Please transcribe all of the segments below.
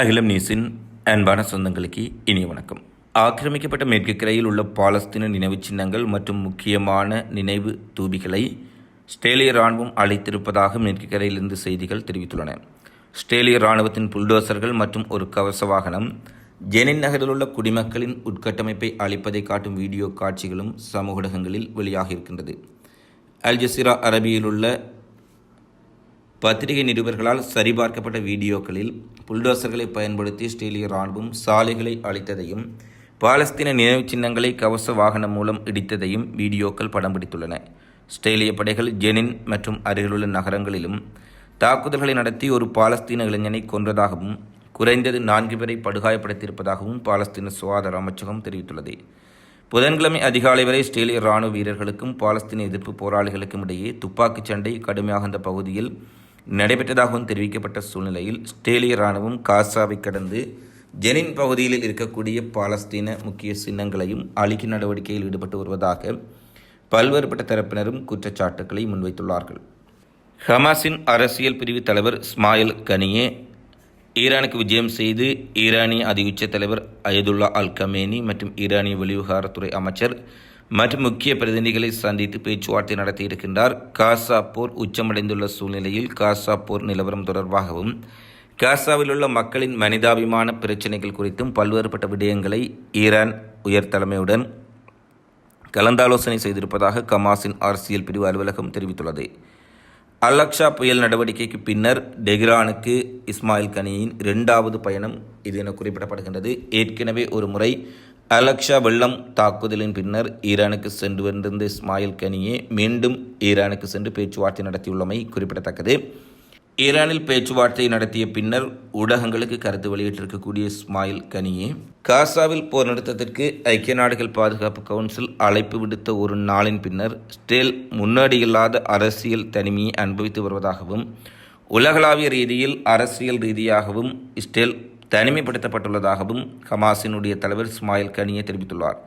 அகிலம் நியூஸின் அன்பான சொந்தங்களுக்கு இனிய வணக்கம். ஆக்கிரமிக்கப்பட்ட மேற்கு கரையில் உள்ள பாலஸ்தீன நினைவுச் சின்னங்கள் மற்றும் முக்கியமான நினைவு தூபிகளை ஸ்டேலிய இராணுவம் அழைத்திருப்பதாக மேற்கு கரையிலிருந்து செய்திகள் தெரிவித்துள்ளன. ஸ்டேலிய இராணுவத்தின் புல்டோசர்கள் மற்றும் ஒரு கவச வாகனம் ஜெனின் நகரில் உள்ள குடிமக்களின் உட்கட்டமைப்பை அழிப்பதை காட்டும் வீடியோ காட்சிகளும் சமூக ஊடகங்களில் வெளியாகியிருக்கின்றது அல் ஜசீரா அரபியில் உள்ள பத்திரிகை நிருபர்களால் சரிபார்க்கப்பட்ட வீடியோக்களில் புல்டோசர்களை பயன்படுத்தி இஸ்ரேலிய இராணுவம் சாலைகளை அழித்ததையும் பாலஸ்தீன நினைவுச் சின்னங்களை கவச வாகனம் மூலம் இடித்ததையும் வீடியோக்கள் படம் பிடித்துள்ளன. ஸ்டேலிய படைகள் ஜெனின் மற்றும் அருகிலுள்ள நகரங்களிலும் தாக்குதல்களை நடத்தி ஒரு பாலஸ்தீன இளைஞனை கொன்றதாகவும் குறைந்தது நான்கு பேரை படுகாயப்படுத்தியிருப்பதாகவும் பாலஸ்தீன சுகாதார அமைச்சகம் தெரிவித்துள்ளது. புதன்கிழமை அதிகாலை வரை ஸ்டேலிய இராணுவ வீரர்களுக்கும் பாலஸ்தீன எதிர்ப்பு போராளிகளுக்கும் இடையே துப்பாக்கிச் சண்டை கடுமையாக அந்த பகுதியில் நடைபெற்றதாகவும் தெரிவிக்கப்பட்ட சூழ்நிலையில் ஸ்டேலிய இராணுவம் காசாவை கடந்து ஜெனின் பகுதியில் இருக்கக்கூடிய பாலஸ்தீன முக்கிய சின்னங்களையும் அழிக்கும் நடவடிக்கையில் ஈடுபட்டு வருவதாக பல்வேறுபட்ட தரப்பினரும் குற்றச்சாட்டுக்களை முன்வைத்துள்ளார்கள். ஹமாஸின் அரசியல் பிரிவு தலைவர் ஸ்மாயில் கனியே ஈரானுக்கு விஜயம் செய்து ஈரானிய அதி தலைவர் அயதுல்லா அல் கமேனி மற்றும் ஈரானிய வெளிவிவகாரத்துறை அமைச்சர் மற்றும் முக்கிய பிரதிநிதிகளை சந்தித்து பேச்சுவார்த்தை நடத்தியிருக்கின்றார் காசா போர் உச்சமடைந்துள்ள சூழ்நிலையில் காசா போர் நிலவரம் தொடர்பாகவும் காசாவில் உள்ள மக்களின் மனிதாபிமான பிரச்சினைகள் குறித்தும் பல்வேறுபட்ட விடயங்களை ஈரான் உயர் தலைமையுடன் கலந்தாலோசனை செய்திருப்பதாக கமாஸின் அரசியல் பிரிவு அலுவலகம் தெரிவித்துள்ளது. அலக்ஷா புயல் நடவடிக்கைக்கு பின்னர் டெஹ்ரானுக்கு இஸ்மாயில் கனியின் இரண்டாவது பயணம் இது என குறிப்பிடப்படுகின்றது. ஏற்கனவே ஒரு முறை அலக்ஷா வெள்ளம் தாக்குதலின் பின்னர் ஈரானுக்கு சென்று வந்திருந்த இஸ்மாயில் கனியே மீண்டும் ஈரானுக்கு சென்று பேச்சுவார்த்தை நடத்தியுள்ளமை குறிப்பிடத்தக்கது. ஈரானில் பேச்சுவார்த்தை நடத்திய பின்னர் ஊடகங்களுக்கு கருத்து வெளியிட்டிருக்கக்கூடிய இஸ்மாயில் கனியே காசாவில் போர் நிறுத்தத்திற்கு ஐக்கிய நாடுகள் பாதுகாப்பு கவுன்சில் அழைப்பு விடுத்த ஒரு நாளின் பின்னர் ஸ்டேல் முன்னோடியில்லாத அரசியல் தனிமையை அனுபவித்து வருவதாகவும் உலகளாவிய ரீதியில் அரசியல் ரீதியாகவும் ஸ்டேல் தனிமைப்படுத்தப்பட்டுள்ளதாகவும் ஹமாஸினுடைய தலைவர் இஸ்மாயில் கனியே தெரிவித்துள்ளார்.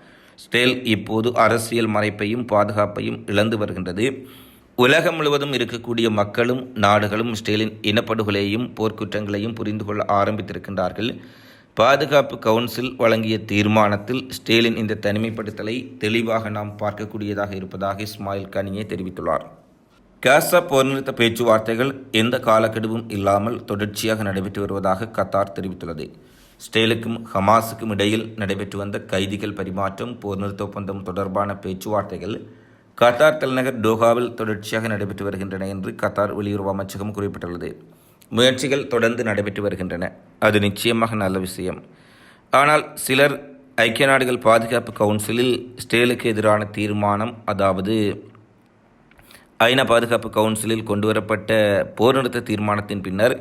ஸ்டேல் இப்போது அரசியல் மறைப்பையும் பாதுகாப்பையும் இழந்து வருகின்றது. உலகம் முழுவதும் இருக்கக்கூடிய மக்களும் நாடுகளும் ஸ்டேலின் இனப்படுகொலையையும் போர்க்குற்றங்களையும் புரிந்து கொள்ள ஆரம்பித்திருக்கின்றார்கள். பாதுகாப்பு கவுன்சில் வழங்கிய தீர்மானத்தில் ஸ்டேலின் இந்த தனிமைப்படுத்தலை தெளிவாக நாம் பார்க்கக்கூடியதாக இருப்பதாக இஸ்மாயில் கனியே தெரிவித்துள்ளார். காசா போர் நிறுத்த பேச்சுவார்த்தைகள் எந்த காலக்கெடுவும் இல்லாமல் தொடர்ச்சியாக நடைபெற்று வருவதாக கத்தார் தெரிவித்துள்ளது ஸ்டேலுக்கும் ஹமாஸுக்கும் இடையில் நடைபெற்று வந்த கைதிகள் பரிமாற்றம் போர் நிறுத்த ஒப்பந்தம் தொடர்பான பேச்சுவார்த்தைகள் கத்தார் தலைநகர் டோஹாவில் தொடர்ச்சியாக நடைபெற்று வருகின்றன என்று கத்தார் வெளியுறவு அமைச்சகம் குறிப்பிட்டுள்ளது முயற்சிகள் தொடர்ந்து நடைபெற்று வருகின்றன அது நிச்சயமாக நல்ல விஷயம் ஆனால் சிலர் ஐக்கிய நாடுகள் பாதுகாப்பு கவுன்சிலில் ஸ்டேலுக்கு எதிரான தீர்மானம் அதாவது ஐநா பாதுகாப்பு கவுன்சிலில் கொண்டுவரப்பட்ட போர் நிறுத்த தீர்மானத்தின் பின்னர்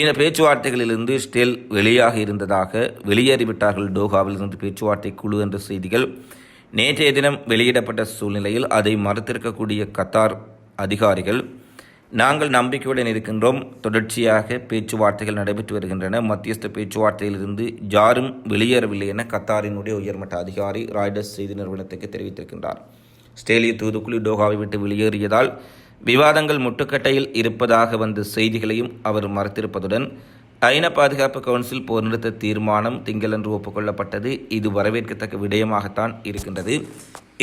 இந்த பேச்சுவார்த்தைகளிலிருந்து ஸ்டெல் வெளியாக இருந்ததாக வெளியேறிவிட்டார்கள். டோஹாவில் இருந்து பேச்சுவார்த்தை குழு என்ற செய்திகள் நேற்றைய தினம் வெளியிடப்பட்ட சூழ்நிலையில் அதை மறுத்திருக்கக்கூடிய கத்தார் அதிகாரிகள் நாங்கள் நம்பிக்கையுடன் இருக்கின்றோம். தொடர்ச்சியாக பேச்சுவார்த்தைகள் நடைபெற்று வருகின்றன. மத்தியஸ்த பேச்சுவார்த்தையிலிருந்து யாரும் வெளியேறவில்லை என கத்தாரினுடைய உயர்மட்ட அதிகாரி ராய்டர்ஸ் செய்தி நிறுவனத்துக்கு தெரிவித்திருக்கின்றார். ஸ்டேலிய தூதுக்குழு டோஹாவை விட்டு வெளியேறியதால் விவாதங்கள் முட்டுக்கட்டையில் இருப்பதாக வந்த செய்திகளையும் அவர் மறுத்திருப்பதுடன் ஐநா பாதுகாப்பு கவுன்சில் போர் நிறுத்த தீர்மானம் திங்களன்று ஒப்புக்கொள்ளப்பட்டது. இது வரவேற்கத்தக்க விடயமாகத்தான் இருக்கின்றது.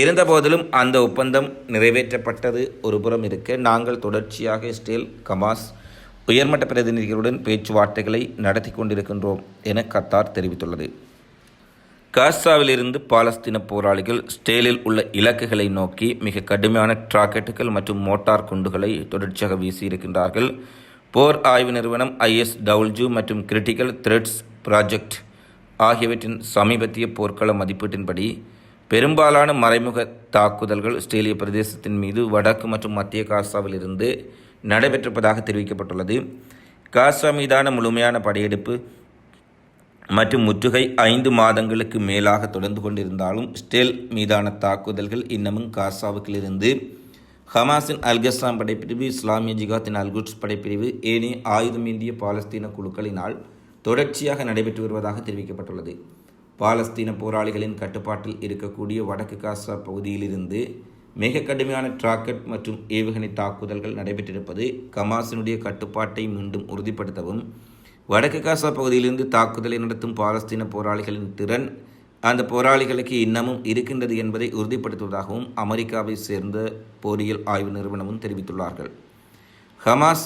இருந்தபோதிலும் அந்த ஒப்பந்தம் நிறைவேற்றப்பட்டது. ஒருபுறம் இருக்க நாங்கள் தொடர்ச்சியாக ஸ்டேல் கமாஸ் உயர்மட்ட பிரதிநிதிகளுடன் பேச்சுவார்த்தைகளை நடத்தி கொண்டிருக்கின்றோம் என கத்தார் தெரிவித்துள்ளது. காசாவிலிருந்து பாலஸ்தீன போராளிகள் ஸ்டேலில் உள்ள இலக்குகளை நோக்கி மிக கடுமையான டிராக்கெட்டுகள் மற்றும் மோட்டார் குண்டுகளை தொடர்ச்சியாக வீசியிருக்கின்றார்கள் போர் ஆய்வு நிறுவனம் ஐஎஸ் டவுல்ஜு மற்றும் கிரிட்டிக்கல் த்ரெட்ஸ் ப்ராஜெக்ட் ஆகியவற்றின் சமீபத்திய போர்க்கள மதிப்பீட்டின்படி பெரும்பாலான மறைமுக தாக்குதல்கள் ஆஸ்திரேலிய பிரதேசத்தின் மீது வடக்கு மற்றும் மத்திய காசாவிலிருந்து நடைபெற்றிருப்பதாக தெரிவிக்கப்பட்டுள்ளது. காசா மீதான முழுமையான படையெடுப்பு மற்றும் முற்றுகை ஐந்து மாதங்களுக்கு மேலாக தொடர்ந்து கொண்டிருந்தாலும் ஸ்டேல் மீதான தாக்குதல்கள் இன்னமும் காசாவுக்கிலிருந்து. ஹமாஸின் அல்கஸ்லாம் படைப்பிரிவு இஸ்லாமிய ஜிகாத்தின் அல்குட்ஸ் படைப்பிரிவு ஏனைய ஆயுதமேந்திய பாலஸ்தீன குழுக்களினால் தொடர்ச்சியாக நடைபெற்று வருவதாக தெரிவிக்கப்பட்டுள்ளது. பாலஸ்தீன போராளிகளின் கட்டுப்பாட்டில் இருக்கக்கூடிய வடக்கு காசா பகுதியிலிருந்து மிக கடுமையான டிராக்கெட் மற்றும் ஏவுகணை தாக்குதல்கள் நடைபெற்றிருப்பது கமாஸினுடைய கட்டுப்பாட்டை மீண்டும் உறுதிப்படுத்தவும் வடக்கு காசா பகுதியிலிருந்து தாக்குதலை நடத்தும் பாலஸ்தீன போராளிகளின் திறன் அந்த போராளிகளுக்கு இன்னமும் இருக்கின்றது என்பதை உறுதிப்படுத்துவதாகவும் அமெரிக்காவை சேர்ந்த போரியல் ஆய்வு நிறுவனமும் தெரிவித்துள்ளார்கள். ஹமாஸ்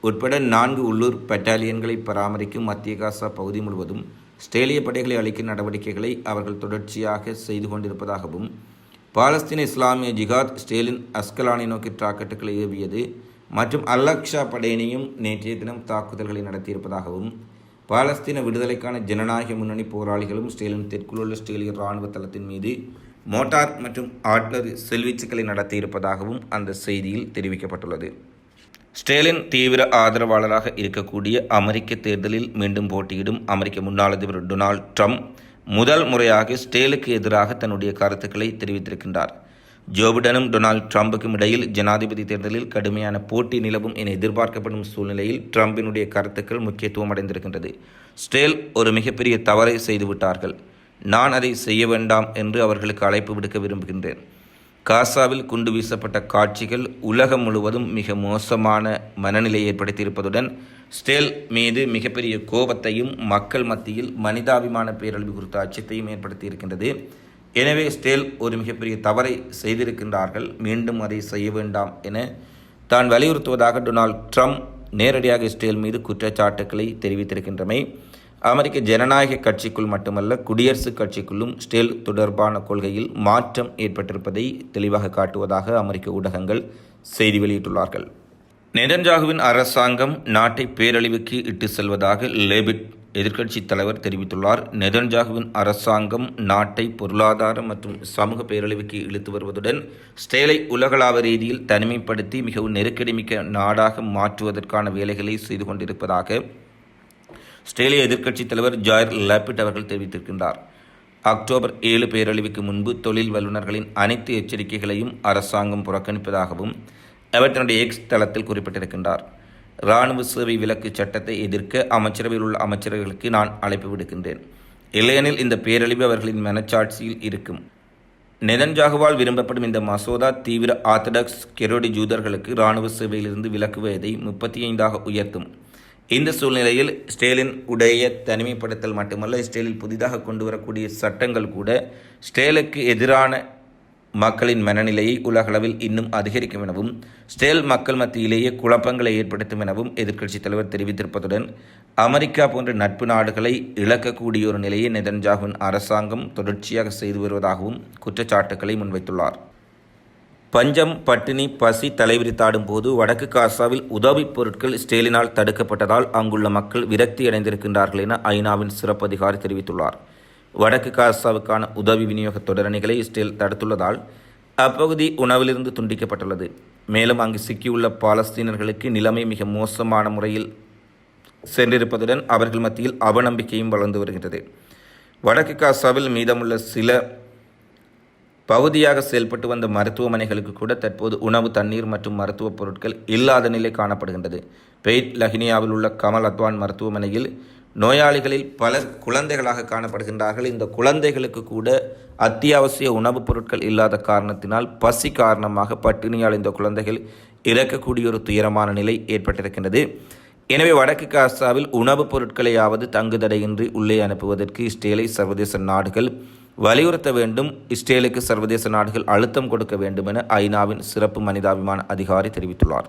உட்பட நான்கு உள்ளூர் பட்டாலியன்களை பராமரிக்கும் மத்திய காசா பகுதி முழுவதும் ஸ்டேலிய படைகளை அளிக்கும் நடவடிக்கைகளை அவர்கள் தொடர்ச்சியாக செய்து கொண்டிருப்பதாகவும் பாலஸ்தீன இஸ்லாமிய ஜிகாத் ஸ்டேலின் அஸ்கலானை நோக்கி ராக்கெட்டுகளை ஏவியது மற்றும் அல்லக்ஷா படையினையும் நேற்றைய தினம் தாக்குதல்களை நடத்தியிருப்பதாகவும் பாலஸ்தீன விடுதலைக்கான ஜனநாயக முன்னணி போராளிகளும் ஸ்டேலின் தெற்குள்ள ஸ்டேலிய இராணுவ தளத்தின் மீது மோட்டார் மற்றும் ஆட்லரி செல்வீச்சுக்களை நடத்தியிருப்பதாகவும் அந்த செய்தியில் தெரிவிக்கப்பட்டுள்ளது. ஸ்டேலின் தீவிர ஆதரவாளராக இருக்கக்கூடிய அமெரிக்க தேர்தலில் மீண்டும் போட்டியிடும் அமெரிக்க முன்னாள் அதிபர் டொனால்ட் ட்ரம்ப் முதல் முறையாக ஸ்டேலுக்கு எதிராக தன்னுடைய கருத்துக்களை தெரிவித்திருக்கின்றார். ஜோபிடனும் டொனால்ட் ட்ரம்புக்கும் இடையில் ஜனாதிபதி தேர்தலில் கடுமையான போட்டி நிலவும் என எதிர்பார்க்கப்படும் சூழ்நிலையில் ட்ரம்பினுடைய கருத்துக்கள் முக்கியத்துவம் அடைந்திருக்கின்றது. ஸ்டேல் ஒரு மிகப்பெரிய தவறை செய்துவிட்டார்கள். நான் அதை செய்ய வேண்டாம் என்று அவர்களுக்கு அழைப்பு விடுக்க விரும்புகின்றேன். காசாவில் குண்டு வீசப்பட்ட காட்சிகள் உலகம் முழுவதும் மிக மோசமான மனநிலையை ஏற்படுத்தியிருப்பதுடன் ஸ்டேல் மீது மிகப்பெரிய கோபத்தையும் மக்கள் மத்தியில் மனிதாபிமான பேரழிவு குறித்த அச்சத்தையும் ஏற்படுத்தியிருக்கின்றது. எனவே ஸ்டேல் ஒரு மிகப்பெரிய தவறை செய்திருக்கின்றார்கள். மீண்டும் அதை செய்ய வேண்டாம் என தான் வலியுறுத்துவதாக டொனால்ட் ட்ரம்ப் நேரடியாக ஸ்டேல் மீது குற்றச்சாட்டுக்களை தெரிவித்திருக்கின்றமை. அமெரிக்க ஜனநாயக கட்சிக்குள் மட்டுமல்ல குடியரசுக் கட்சிக்குள்ளும் ஸ்டேல் தொடர்பான கொள்கையில் மாற்றம் ஏற்பட்டிருப்பதை தெளிவாக காட்டுவதாக அமெரிக்க ஊடகங்கள் செய்தி வெளியிட்டுள்ளார்கள். நெதன்ஜாகுவின் அரசாங்கம் நாட்டை பேரழிவுக்கு இட்டு செல்வதாக லேபிட் எதிர்க்கட்சி தலைவர் தெரிவித்துள்ளார். நெதன்ஜாகுவின் அரசாங்கம் நாட்டை பொருளாதார மற்றும் சமூக பேரழிவுக்கு இழுத்து வருவதுடன் ஸ்டேலை உலகளாவ ரீதியில் தனிமைப்படுத்தி மிகவும் நெருக்கடிமிக்க நாடாக மாற்றுவதற்கான வேலைகளை செய்து கொண்டிருப்பதாக ஸ்டேலிய எதிர்க்கட்சித் தலைவர் ஜாயர் லாபிட் அவர்கள் தெரிவித்திருக்கின்றார். அக்டோபர் ஏழு பேரழிவுக்கு முன்பு தொழில் வல்லுநர்களின் அனைத்து எச்சரிக்கைகளையும் அரசாங்கம் புறக்கணிப்பதாகவும் அவர் தன்னுடைய எக்ஸ் தளத்தில் குறிப்பிட்டிருக்கின்றார். இராணுவ சேவை விலக்கு சட்டத்தை எதிர்க்க அமைச்சரவையில் உள்ள அமைச்சர்களுக்கு நான் அழைப்பு விடுக்கின்றேன். இல்லையெனில் இந்த பேரழிவு அவர்களின் மனச்சாட்சியில் இருக்கும். நெதன்ஜாகுவால் விரும்பப்படும் இந்த மசோதா தீவிர ஆர்த்தடாக்ஸ் கெரோடி ஜூதர்களுக்கு இராணுவ சேவையிலிருந்து விலக்குவதை முப்பத்தி ஐந்தாக உயர்த்தும். இந்த சூழ்நிலையில் ஸ்டேலின் உடைய தனிமைப்படுத்தல் மட்டுமல்ல ஸ்டேலில் புதிதாக கொண்டு வரக்கூடிய சட்டங்கள் கூட ஸ்டேலுக்கு எதிரான மக்களின் மனநிலையை உலகளவில் இன்னும் அதிகரிக்கும் எனவும் ஸ்டேல் மக்கள் மத்தியிலேயே குழப்பங்களை ஏற்படுத்தும் எனவும் எதிர்க்கட்சித் தலைவர் தெரிவித்திருப்பதுடன் அமெரிக்கா போன்ற நட்பு நாடுகளை இழக்கக்கூடிய ஒரு நிலையை நெதன்ஜாகுவின் அரசாங்கம் தொடர்ச்சியாக செய்து வருவதாகவும் குற்றச்சாட்டுக்களை முன்வைத்துள்ளார். பஞ்சம் பட்டினி பசி தலைவிரித்தாடும் போது வடக்கு காசாவில் உதவிப் பொருட்கள் ஸ்டேலினால் தடுக்கப்பட்டதால் அங்குள்ள மக்கள் விரக்தி அடைந்திருக்கின்றார்கள் என ஐநாவின் சிறப்பு அதிகாரி தெரிவித்துள்ளார். வடக்கு காசாவுக்கான உதவி விநியோக தொடரணிகளை இஸ்ரேல் தடுத்துள்ளதால் அப்பகுதி உணவிலிருந்து துண்டிக்கப்பட்டுள்ளது. மேலும் அங்கு சிக்கியுள்ள பாலஸ்தீனர்களுக்கு நிலைமை மிக மோசமான முறையில் சென்றிருப்பதுடன் அவர்கள் மத்தியில் அவநம்பிக்கையும் வளர்ந்து வருகிறது வடக்கு காசாவில் மீதமுள்ள சில பகுதியாக செயல்பட்டு வந்த மருத்துவமனைகளுக்கு கூட தற்போது உணவு தண்ணீர் மற்றும் மருத்துவப் பொருட்கள் இல்லாத நிலை காணப்படுகின்றது. பெய்ட் லஹினியாவில் உள்ள கமல் அத்வான் மருத்துவமனையில் நோயாளிகளில் பலர் குழந்தைகளாக காணப்படுகின்றார்கள். இந்த குழந்தைகளுக்கு கூட அத்தியாவசிய உணவுப் பொருட்கள் இல்லாத காரணத்தினால் பசி காரணமாக பட்டினியால் இந்த குழந்தைகள் இறக்கக்கூடிய ஒரு துயரமான நிலை ஏற்பட்டிருக்கின்றது. எனவே வடக்கு காசாவில் உணவுப் பொருட்களையாவது தங்குதடையின்றி உள்ளே அனுப்புவதற்கு இஸ்ரேலை சர்வதேச நாடுகள் வலியுறுத்த வேண்டும். இஸ்ரேலுக்கு சர்வதேச நாடுகள் அழுத்தம் கொடுக்க வேண்டும் என ஐநாவின் சிறப்பு மனிதாபிமான அதிகாரி தெரிவித்துள்ளார்.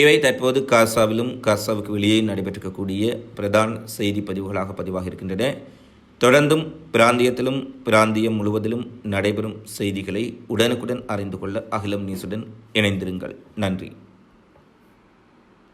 இவை தற்போது காசாவிலும் காசாவுக்கு வெளியே நடைபெற்றிருக்கக்கூடிய பிரதான செய்தி பதிவுகளாக பதிவாக இருக்கின்றன. தொடர்ந்தும் பிராந்தியத்திலும் பிராந்தியம் முழுவதிலும் நடைபெறும் செய்திகளை உடனுக்குடன் அறிந்து கொள்ள அகிலம் நியூஸுடன் இணைந்திருங்கள். நன்றி.